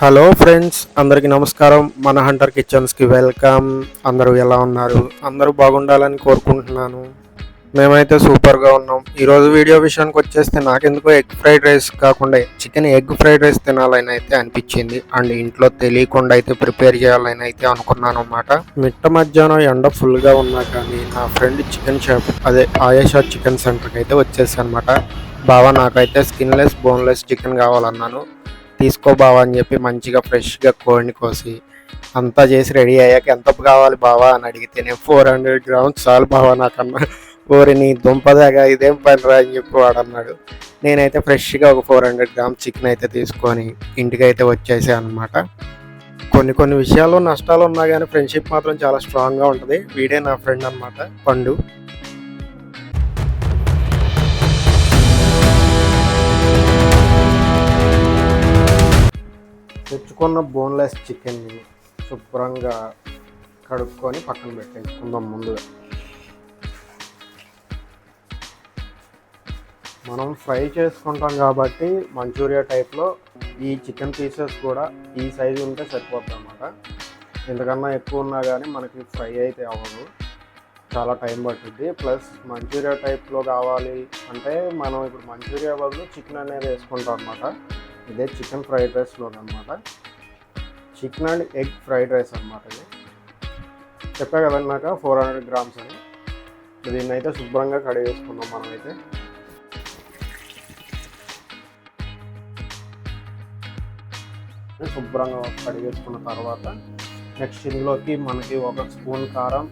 Hello friends అందరికీ నమస్కారం. మన హంటర్ కిచెన్స్కి వెల్కమ్. అందరూ ఎలా ఉన్నారు? అందరూ బాగుండాలని కోరుకుంటున్నాను. మేమైతే సూపర్గా ఉన్నాం. ఈరోజు వీడియో విషయానికి వచ్చేస్తే నాకెందుకో ఎగ్ ఫ్రైడ్ రైస్ కాకుండా చికెన్ ఎగ్ ఫ్రైడ్ రైస్ తినాలని అయితే అనిపించింది. అండ్ ఇంట్లో తెలియకుండా అయితే ప్రిపేర్ చేయాలని అయితే అనుకున్నాను అనమాట మిట్ట మధ్యాహ్నం ఎండ ఫుల్గా ఉన్నా కానీ నా ఫ్రెండ్ చికెన్ షాప్ అదే ఆయేషా చికెన్ సెంటర్కి అయితే వచ్చేసి అనమాట బావా నాకైతే స్కిన్లెస్ బోన్లెస్ చికెన్ కావాలన్నాను. తీసుకో బావా అని చెప్పి మంచిగా ఫ్రెష్గా కోడిని కోసి అంతా చేసి రెడీ అయ్యాక ఎంత కావాలి బావా అని అడిగితే నేను ఫోర్ హండ్రెడ్ గ్రామ్స్ చాలు బావా నాకన్నా. ఓరి నీ దుంపదాగా ఇదేం పని రా అని చెప్పి వాడు అన్నాడు. నేనైతే ఫ్రెష్గా ఒక ఫోర్ హండ్రెడ్ గ్రామ్స్ చికెన్ అయితే తీసుకొని ఇంటికి అయితే వచ్చేసాను అనమాట కొన్ని కొన్ని విషయాల్లో నష్టాలు ఉన్నా కానీ ఫ్రెండ్షిప్ మాత్రం చాలా స్ట్రాంగ్గా ఉంటుంది. వీడే నా ఫ్రెండ్ అనమాట పండు. తెచ్చుకున్న బోన్లెస్ చికెన్ని శుభ్రంగా కడుక్కొని పక్కన పెట్టేసుకుందాం ముందుగా. మనం ఫ్రై చేసుకుంటాం కాబట్టి మంచూరియా టైప్లో ఈ చికెన్ పీసెస్ కూడా ఈ సైజు ఉంటే సరిపోద్ది అనమాట ఎందుకన్నా ఎక్కువ ఉన్నా కానీ మనకి ఫ్రై అయితే అవ్వదు. చాలా టైం పడుతుంది ప్లస్ మంచూరియా టైప్లో కావాలి అంటే మనం ఇప్పుడు మంచూరియా బదులు చికెన్ అనేది వేసుకుంటాం అనమాట ఇదే చికెన్ ఫ్రైడ్ రైస్లో అనమాట chicken and egg fried rice అనమాట ఇది. చెప్పా కదన్నాక ఫోర్ హండ్రెడ్ గ్రామ్స్ అని. దీన్ని అయితే శుభ్రంగా కడిగేసుకున్నాం మనమైతే. శుభ్రంగా కడిగేసుకున్న తర్వాత నెక్స్ట్ ఇందులోకి మనకి ఒక స్పూన్ కారం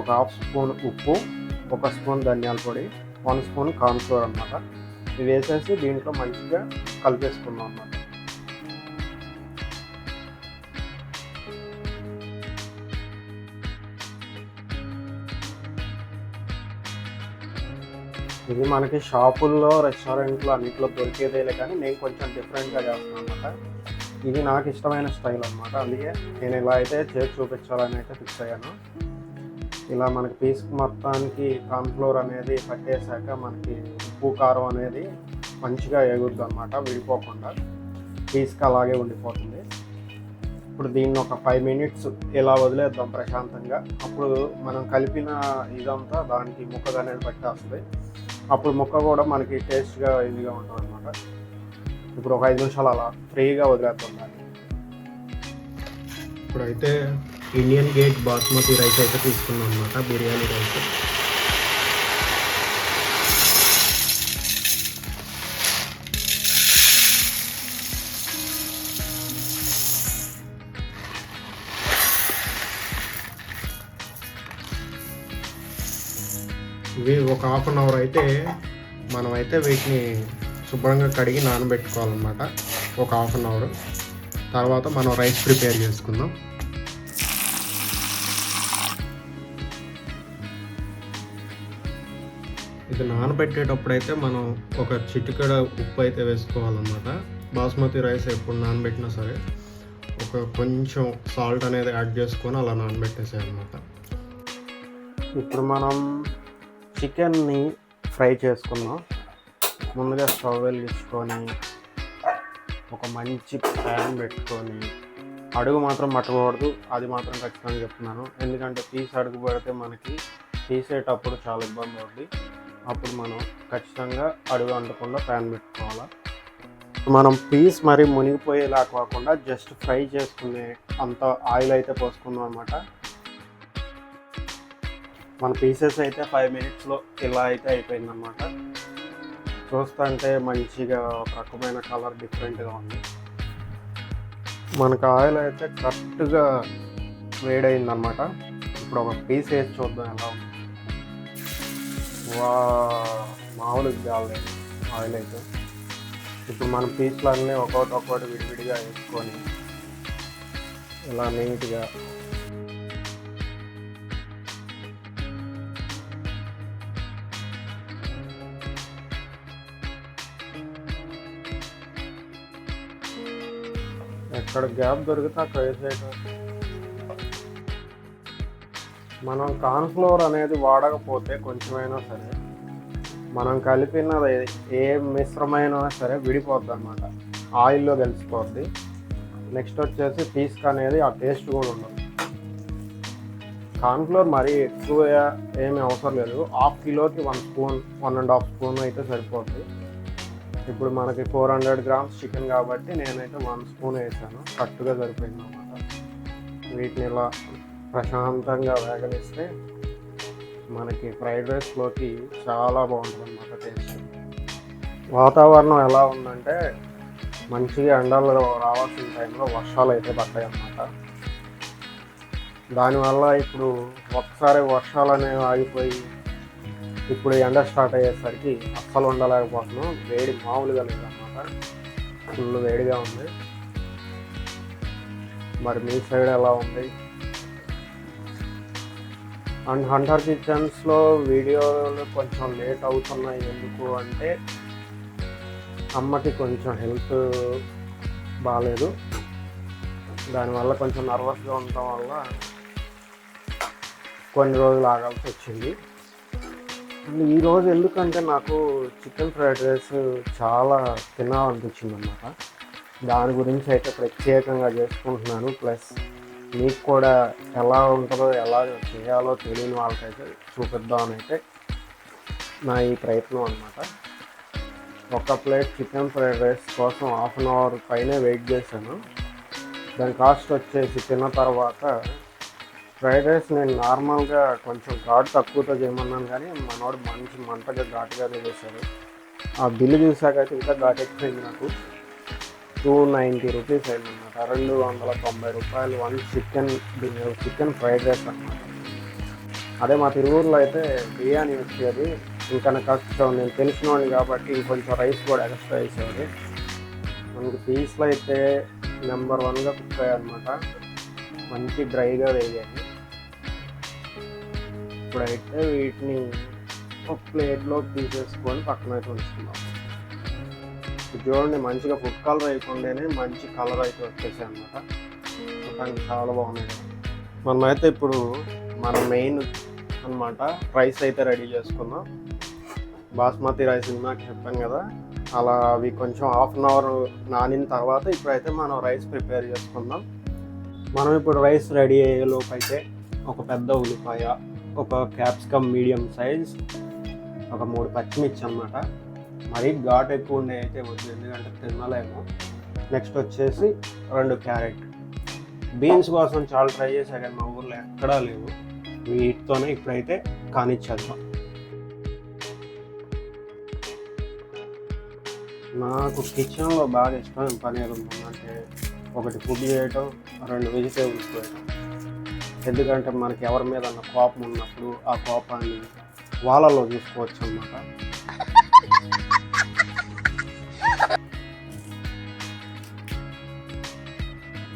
ఒక హాఫ్ స్పూన్ ఉప్పు ఒక స్పూన్ ధనియాల పొడి వన్ స్పూన్ కార్న్ఫ్లోర్ అనమాట ఇవి వేసేసి దీంట్లో మంచిగా కలిపేసుకున్నాం అన్నమాట. ఇది మనకి షాపుల్లో రెస్టారెంట్లో అన్నింటిలో దొరికేదేలే కానీ నేను కొంచెం డిఫరెంట్గా చేస్తున్నాను అనమాట ఇది నాకు ఇష్టమైన స్టైల్ అనమాట అందుకే నేను ఇలా అయితే చేసి చూపించాలని అయితే ఫిక్స్ అయ్యాను. ఇలా మనకి పీస్ మొత్తానికి కాన్ఫ్లోర్ అనేది పట్టేశాక మనకి ఉప్పు కారం అనేది మంచిగా ఎగురుద్ది అనమాట విడిపోకుండా. పీస్కి అలాగే ఉండిపోతుంది. ఇప్పుడు దీన్ని ఒక ఫైవ్ మినిట్స్ ఇలా వదిలేద్దాం ప్రశాంతంగా. అప్పుడు మనం కలిపిన ఇదంతా దానికి ముక్కగా అనేది పట్టేస్తుంది. అప్పుడు ముక్క కూడా మనకి టేస్ట్గా ఇదిగా ఉంటుంది అనమాట ఇప్పుడు ఒక ఐదు నిమిషాలు అలా ఫ్రీగా వదిలేద్దాం దాన్ని. ఇప్పుడైతే ఇండియన్ గేట్ బాస్మతి రైస్ అయితే తీసుకున్నాం అనమాట బిర్యానీ రైస్ ఇవి ఒక హాఫ్ అన్ అవర్ అయితే మనమైతే వీటిని శుభ్రంగా కడిగి నానబెట్టుకోవాలన్నమాట. ఒక హాఫ్ అన్ అవర్ తర్వాత మనం రైస్ ప్రిపేర్ చేసుకుందాం. ఇది నానబెట్టేటప్పుడు అయితే మనం ఒక చిటికెడ ఉప్పు అయితే వేసుకోవాలన్నమాట. బాస్మతి రైస్ ఎప్పుడు నానబెట్టినా సరే ఒక కొంచెం సాల్ట్ అనేది యాడ్ చేసుకొని అలా నానబెట్టేసాయన్నమాట ఇప్పుడు మనం చికెన్ని ఫ్రై చేసుకున్నాం. ముందుగా స్టవ్ వెలిగించుకొని ఒక మంచి ప్యాన్ పెట్టుకొని అడుగు మాత్రం పట్టకూడదు అది మాత్రం ఖచ్చితంగా చెప్తున్నాను. ఎందుకంటే పీస్ అడుగు పెడితే మనకి తీసేటప్పుడు చాలా ఇబ్బంది అవుతుంది అప్పుడు మనం ఖచ్చితంగా అడుగు అంటకుండా ప్యాన్ పెట్టుకోవాలి. మనం పీస్ మరి మునిగిపోయేలా కాకుండా జస్ట్ ఫ్రై చేసుకునే అంత ఆయిల్ అయితే పోసుకుందాం అనమాట మన పీసెస్ అయితే ఫైవ్ మినిట్స్లో ఇలా అయితే అయిపోయిందన్నమాట. చూస్తుంటే మంచిగా ఒక రకమైన కలర్ డిఫరెంట్గా ఉంది. మనకు ఆయిల్ అయితే కరెక్ట్గా వేడైందనమాట ఇప్పుడు ఒక పీస్ వేసి చూద్దాం ఎలా ఉంది. వా మామూలుగా కాలేదు ఆయిల్ అయితే. ఇప్పుడు మన పీస్లు అన్నీ ఒక్కొక్కటి ఒక్కొక్కటి విడివిడిగా వేసుకొని ఇలా నీట్గా ఎక్కడ గ్యాప్ దొరికితే అక్కడ వేసేయటం. మనం కార్న్ఫ్లోర్ అనేది వాడకపోతే కొంచెమైనా సరే మనం కలిపినది ఏ మిశ్రమైనా సరే విడిపోద్ది అనమాట ఆయిల్లో కలిసిపోద్ది. నెక్స్ట్ వచ్చేసి పీస్క్ అనేది ఆ టేస్ట్ కూడా ఉండదు. కార్న్ఫ్లోర్ మరీ ఎక్కువ ఏమీ అవసరం లేదు. హాఫ్ కిలోకి one spoon one and half spoon అయితే సరిపోతుంది ఇప్పుడు మనకి ఫోర్ హండ్రెడ్ గ్రామ్స్ చికెన్ కాబట్టి నేనైతే వన్ స్పూన్ వేసాను. కట్టుగా సరిపోయింది అనమాట వీటిని ఇలా ప్రశాంతంగా వేగలేస్తే మనకి ఫ్రైడ్ రైస్లోకి చాలా బాగుంటుంది అన్నమాట టేస్ట్. వాతావరణం ఎలా ఉందంటే మంచిగా ఎండలు రావాల్సిన టైంలో వర్షాలు అయితే పడ్డాయి అన్నమాట. దానివల్ల ఇప్పుడు ఒకసారి వర్షాలు అనేవి ఆగిపోయి ఇప్పుడు ఎండ స్టార్ట్ అయ్యేసరికి అస్సలు ఉండలేకపోతున్నాం. వేడి మామూలుగా లేదన్నమాట. ఫుల్ వేడిగా ఉంది. మరి మీ సైడ్ ఎలా ఉంది? అండ్ హంటర్ కిచెన్స్లో వీడియోలు కొంచెం లేట్ అవుతున్నాయి. ఎందుకు అంటే అమ్మకి కొంచెం హెల్త్ బాగాలేదు దానివల్ల కొంచెం నర్వస్గా ఉండటం వల్ల కొన్ని రోజులు ఆగాల్సి వచ్చింది. అండ్ ఈరోజు ఎందుకంటే నాకు చికెన్ ఫ్రైడ్ రైస్ చాలా తినాలనిపించింది అనమాట దాని గురించి అయితే ప్రత్యేకంగా చేసుకుంటున్నాను. ప్లస్ మీకు కూడా ఎలా ఉంటుందో ఎలా చేయాలో తెలియని వాళ్ళకైతే చూపిద్దామని అయితే నా ఈ ప్రయత్నం అనమాట ఒక ప్లేట్ చికెన్ ఫ్రైడ్ రైస్ కోసం హాఫ్ అన్ అవర్ పైనే వెయిట్ చేశాను. దాని కాస్ట్ వచ్చేసి తిన్న తర్వాత ఫ్రైడ్ రైస్ నేను నార్మల్గా కొంచెం ఘాటు తక్కువతో చేయమన్నాను కానీ మనోడు మంచి మంటగా ఘాటుగానే చేశాడు ఆ బిల్లు చూసాకైతే ఇంకా ఘాటు ఎక్కువైంది నాకు. టూ నైంటీ రూపీస్ అయిందన్నమాట. రెండు వందల తొంభై రూపాయలు one chicken biryani chicken fried rice అన్నమాట. అదే మా తిరువూరులో అయితే బిర్యానీ వచ్చేది. ఇంకా కష్టం నేను తెలిసిన వాడిని కాబట్టి కొంచెం రైస్ కూడా ఎక్స్ట్రా వేసేది మనకి పీస్లో అయితే నెంబర్ వన్గా కుక్ అయ్యాయి అనమాట మంచి డ్రైగా వేయాలి ఇప్పుడైతే వీటిని ఒక ప్లేట్లో తీసేసుకొని పక్కన అయితే ఉంచుకున్నాం చూడండి మంచిగా ఫుడ్ కలర్ అయిపోండేనే మంచి కలర్ అయితే వచ్చేసాయి అనమాట చూడటానికి చాలా బాగున్నాయి. మనమైతే ఇప్పుడు మన మెయిన్ అన్నమాట రైస్ అయితే రెడీ చేసుకుందాం బాస్మతి రైస్ నాకు చెప్పాను కదా అలా అవి కొంచెం హాఫ్ అన్ అవర్ నానిన తర్వాత ఇప్పుడైతే మనం రైస్ ప్రిపేర్ చేసుకుందాం. మనం ఇప్పుడు రైస్ రెడీ అయ్యే లోపు అయితే ఒక పెద్ద ఉల్లిపాయ ఒక క్యాప్సికమ్ మీడియం సైజ్ ఒక మూడు పచ్చిమిర్చి అన్నమాట మరీ ఘాట్ ఎక్కువ ఉండే అయితే వద్దు ఎందుకంటే తినలేము. నెక్స్ట్ వచ్చేసి రెండు క్యారెట్. బీన్స్ కోసం చాలా ట్రై చేశా కానీ మా ఊర్లో ఎక్కడా లేవు. వీటితోనే ఇప్పుడైతే కానిచ్చేద్దాం. నాకు కిచెన్లో బాగా ఇష్టం పని ఏదో అంటే ఒకటి ఫుడ్ చేయటం రెండు వెజిటేబుల్స్ చేయటం ఎందుకంటే మనకి ఎవరి మీద ఉన్న కోపం ఉన్నప్పుడు ఆ కోపాన్ని వాళ్ళలో చూసుకోవచ్చు అన్నమాట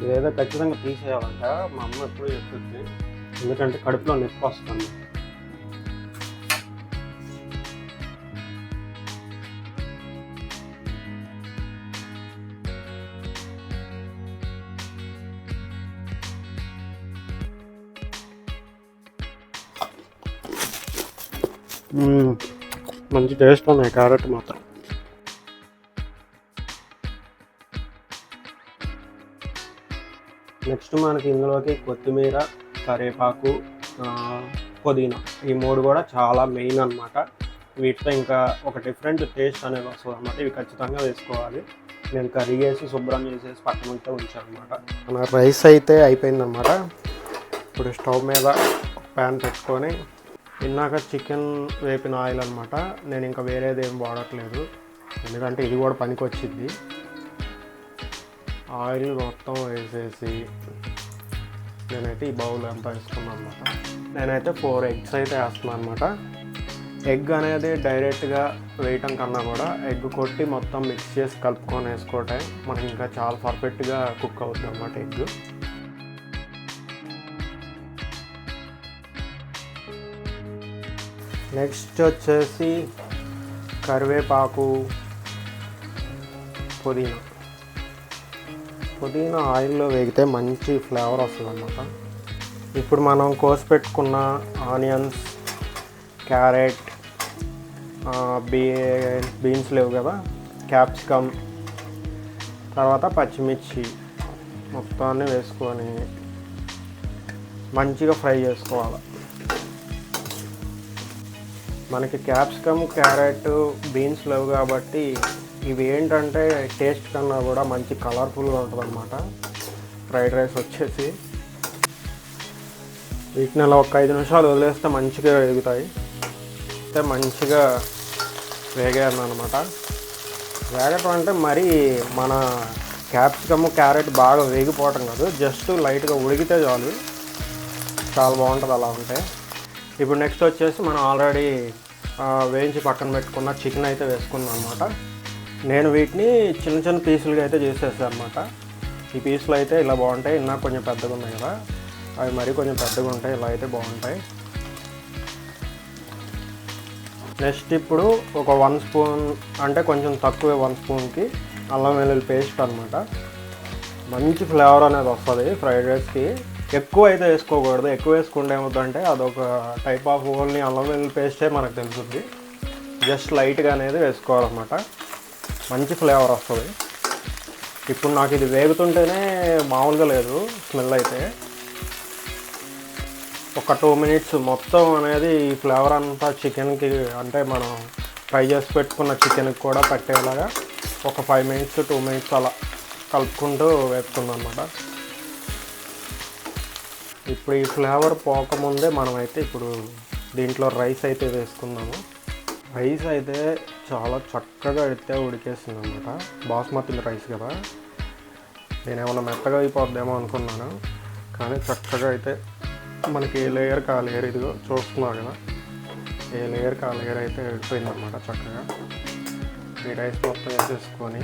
ఇదేదో ఖచ్చితంగా తీసేయాలంట. మా అమ్మ ఎప్పుడూ చెప్తుంది. ఎందుకంటే కడుపులో నొప్పి వస్తుంది. మంచి టేస్ట్ ఉన్నాయి క్యారెట్ మాత్రం. నెక్స్ట్ మనకి ఇందులోకి కొత్తిమీర కరివేపాకు పుదీనా. ఈ మూడు కూడా చాలా మెయిన్ అన్నమాట. వీటితో ఇంకా ఒక డిఫరెంట్ టేస్ట్ అనేది వస్తుంది అనమాట ఇవి ఖచ్చితంగా వేసుకోవాలి. నేను కర్రీ చేసి శుభ్రం చేసేసి పక్కన ఉంటే ఉంచాను అనమాట మన రైస్ అయితే అయిపోయిందన్నమాట. ఇప్పుడు స్టవ్ మీద ప్యాన్ పెట్టుకొని ఇందాక చికెన్ వేపిన ఆయిల్ అనమాట నేను ఇంకా వేరేది ఏం వాడట్లేదు. ఎందుకంటే ఇది కూడా పనికి వచ్చింది ఆయిల్ మొత్తం వేసేసి నేనైతే ఈ బౌల్ అంతా వేసుకున్నాను అనమాట నేనైతే ఫోర్ ఎగ్స్ అయితే వేస్తున్నాను అనమాట ఎగ్ అనేది డైరెక్ట్గా వేయటం కన్నా కూడా ఎగ్ కొట్టి మొత్తం మిక్స్ చేసి కలుపుకొని వేసుకోవటం మనకి ఇంకా చాలా పర్ఫెక్ట్గా కుక్ అవుతుంది అనమాట ఎగ్ నెక్స్ట్ వచ్చేసి కరివేపాకు పుదీనా. పుదీనా ఆయిల్లో వేగితే మంచి ఫ్లేవర్ వస్తుంది అన్నమాట ఇప్పుడు మనం కోసి పెట్టుకున్న ఆనియన్స్ క్యారెట్ బీ బీన్స్ లేవు కదా క్యాప్సికమ్ తర్వాత పచ్చిమిర్చి మొత్తాన్ని వేసుకొని మంచిగా ఫ్రై చేసుకోవాలి. మనకి క్యాప్సికమ్ క్యారెట్ బీన్స్ లేవు కాబట్టి ఇవి ఏంటంటే టేస్ట్ కన్నా కూడా మంచి కలర్ఫుల్గా ఉంటుంది అనమాట ఫ్రైడ్ రైస్ వచ్చేసి వీటిని అలా ఒక ఐదు నిమిషాలు వదిలేస్తే మంచిగా వేగుతాయి. అయితే మంచిగా వేగాను అనమాట వేగటం అంటే మరి మన క్యాప్సికమ్ క్యారెట్ బాగా వేగిపోవటం కాదు. జస్ట్ లైట్గా ఉడికితే చాలు. చాలా బాగుంటుంది అలా ఉంటే. ఇప్పుడు నెక్స్ట్ వచ్చేసి మనం ఆల్రెడీ వేయించి పక్కన పెట్టుకున్న చికెన్ అయితే వేసుకున్నాం అనమాట నేను వీటిని చిన్న చిన్న పీసులుగా అయితే చేసేసాను అనమాట ఈ పీసులు అయితే ఇలా బాగుంటాయి. ఇంకా కొంచెం పెద్దగా ఉన్నాయి కదా. అవి మరీ కొంచెం పెద్దగా ఉంటాయి. ఇలా అయితే బాగుంటాయి. నెక్స్ట్ ఇప్పుడు ఒక వన్ స్పూన్ అంటే కొంచెం తక్కువ వన్ స్పూన్కి అల్లం వెల్లుల్లి పేస్ట్ అనమాట మంచి ఫ్లేవర్ అనేది వస్తుంది ఫ్రైడ్ రైస్కి ఎక్కువ అయితే వేసుకోకూడదు ఎక్కువ వేసుకుంటే ఏమవుతుందంటే అదొక టైప్ ఆఫ్ ఓన్లీ అల్లం వెల్లుల్లి పేస్టే మనకు తెలుస్తుంది. జస్ట్ లైట్గా అనేది వేసుకోవాలన్నమాట. మంచి ఫ్లేవర్ వస్తుంది. ఇప్పుడు నాకు ఇది వేగుతుంటేనే మామూలుగా లేదు స్మెల్ అయితే. ఒక టూ మినిట్స్ మొత్తం అనేది ఈ ఫ్లేవర్ అంతా చికెన్కి అంటే మనం ఫ్రై చేసి పెట్టుకున్న చికెన్కి కూడా పట్టేలాగా ఒక ఫైవ్ మినిట్స్ టూ మినిట్స్ అలా కలుపుకుంటూ వేసుకుందన్నమాట ఇప్పుడు ఈ ఫ్లేవర్ పోకముందే మనమైతే ఇప్పుడు దీంట్లో రైస్ అయితే వేసుకున్నాము రైస్ అయితే చాలా చక్కగా అయితే ఉడికేస్తుంది అనమాట బాస్మతి రైస్ కదా. నేను ఏమైనా మెత్తగా అయిపోద్దేమో అనుకున్నాను. కానీ చక్కగా అయితే మనకి ఏ లేయర్ కా లేయర్ ఇదిగో చూస్తున్నారు కదా. ఏ లేయర్ కా లేయర్ అయితే వెళ్ళిపోయిందనమాట చక్కగా. ఈ రైస్ మొత్తం వేసేసుకొని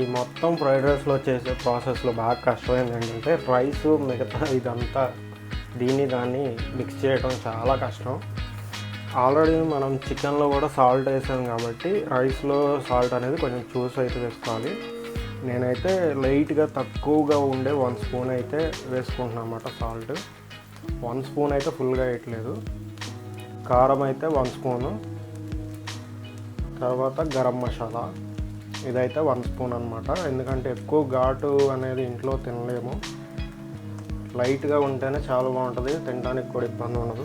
ఈ మొత్తం ఫ్రైడ్ రైస్లో చేసే ప్రాసెస్లో బాగా కష్టమైంది ఏంటంటే రైస్ మిగతా ఇదంతా దీన్ని దాన్ని మిక్స్ చేయడం చాలా కష్టం. ఆల్రెడీ మనం చికెన్లో కూడా సాల్ట్ వేసాం కాబట్టి రైస్లో సాల్ట్ అనేది కొంచెం చూస్ అయితే వేసుకోవాలి. నేనైతే లైట్గా తక్కువగా ఉండే వన్ స్పూన్ అయితే వేసుకుంటున్నాను అనమాట సాల్ట్. వన్ స్పూన్ అయితే ఫుల్గా వేయట్లేదు. కారం అయితే వన్ స్పూను. తర్వాత గరం మసాలా. ఇదైతే వన్ స్పూన్ అనమాట ఎందుకంటే ఎక్కువ ఘాటు అనేది ఇంట్లో తినలేము. లైట్గా ఉంటేనే చాలా బాగుంటుంది. తినడానికి కూడా ఇబ్బంది ఉండదు.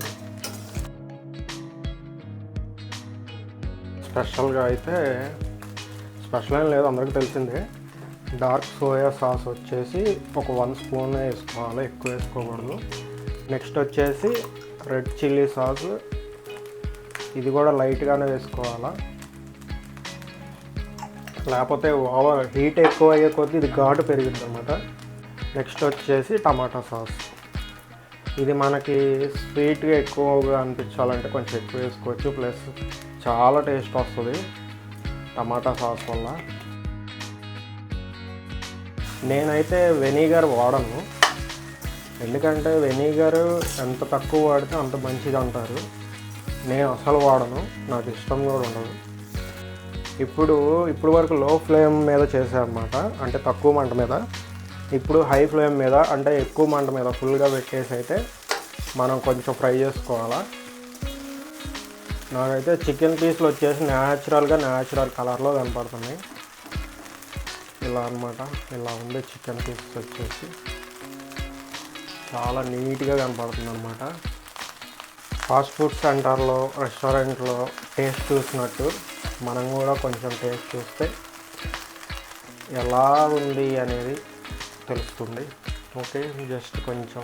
స్పెషల్గా అయితే స్పెషల్ ఏం లేదు అందరికీ తెలిసిందే. డార్క్ సోయా సాస్ వచ్చేసి ఒక వన్ స్పూన్ వేసుకోవాలి ఎక్కువ వేసుకోకూడదు. నెక్స్ట్ వచ్చేసి రెడ్ చిల్లీ సాస్ ఇది కూడా లైట్గానే వేసుకోవాలా. లేకపోతే ఓవర్ హీట్ ఎక్కువ అయ్యే కొద్దీ ఇది ఘాటు పెరిగింది అనమాట నెక్స్ట్ వచ్చేసి టమాటా సాస్. ఇది మనకి స్వీట్గా ఎక్కువగా అనిపించాలంటే కొంచెం ఎక్కువ వేసుకోవచ్చు ప్లస్ చాలా టేస్ట్ వస్తుంది టమాటా సాస్ వల్ల. నేనైతే వెనిగర్ వాడను. ఎందుకంటే వెనిగర్ ఎంత తక్కువ వాడితే అంత మంచిది అంటారు. నేను అసలు వాడను నాకు ఇష్టం కూడా ఉండదు. ఇప్పుడు ఇప్పుడు వరకు లో ఫ్లేమ్ మీద చేసామన్నమాట అంటే తక్కువ మంట మీద. ఇప్పుడు హై ఫ్లేమ్ మీద అంటే ఎక్కువ మంట మీద ఫుల్గా పెట్టేసి అయితే మనం కొంచెం ఫ్రై చేసుకోవాలా. నాకైతే చికెన్ పీస్లు వచ్చేసి న్యాచురల్గా న్యాచురల్ కలర్లో కనపడుతున్నాయి. ఇలా అనమాట ఇలా ఉంది చికెన్ పీసెస్ వచ్చేసి చాలా నీట్గా కనపడుతుంది అనమాట ఫాస్ట్ ఫుడ్ సెంటర్లో రెస్టారెంట్లో టేస్ట్ చూసినట్టు మనం కూడా కొంచెం టేస్ట్ చూస్తే ఎలా ఉంది అనేది తెలుస్తుంది. ఓకే జస్ట్ కొంచెం.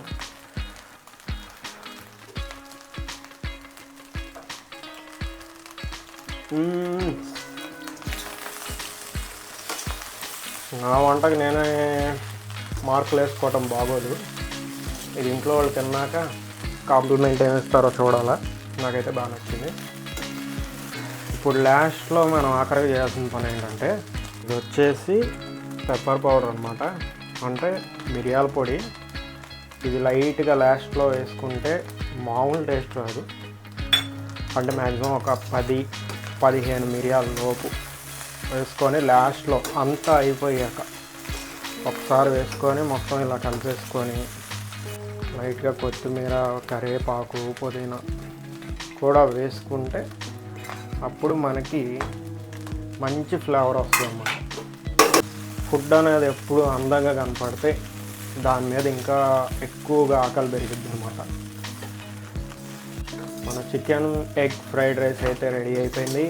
నా వంటకి నేనే మార్కులు వేసుకోవటం బాగోదు. ఇది ఇంట్లో వాళ్ళు తిన్నాక కాంప్లిమెంట్ ఏమి ఇస్తారో చూడాలా. నాకైతే బాగా నచ్చింది. ఇప్పుడు లాస్ట్లో మనం ఆఖరిగా చేయాల్సిన పని ఏంటంటే ఇది వచ్చేసి పెప్పర్ పౌడర్ అనమాట అంటే మిరియాల పొడి. ఇది లైట్గా లాస్ట్లో వేసుకుంటే మామూలు టేస్ట్ రాదు. అంటే మ్యాక్సిమం ఒక పది పదిహేను మిరియాల లోపు వేసుకొని లాస్ట్లో అంతా అయిపోయాక ఒకసారి వేసుకొని మొత్తం ఇలా కలిపేసుకొని లైట్గా కొత్తిమీర కరివేపాకు పుదీనా కూడా వేసుకుంటే అప్పుడు మనకి మంచి ఫ్లేవర్ వస్తుంది అన్నమాట. ఫుడ్ అనేది ఎప్పుడు అందంగా కనపడితే దాని మీద ఇంకా ఎక్కువగా ఆకలి పెరిగిద్ది అనమాట మన చికెన్ ఎగ్ ఫ్రైడ్ రైస్ అయితే రెడీ అయిపోయింది.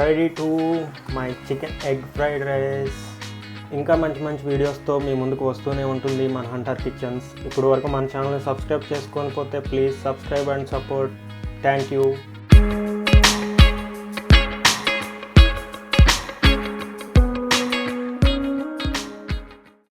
Ready to my chicken egg fried rice. ఇంకా మంచి మంచి వీడియోస్తో మీ ముందుకు వస్తూనే ఉంటుంది మన హంటర్ కిచెన్స్ ఇప్పుడు వరకు మన ఛానల్ని సబ్స్క్రైబ్ చేసుకోకపోతే please subscribe and support. Thank you.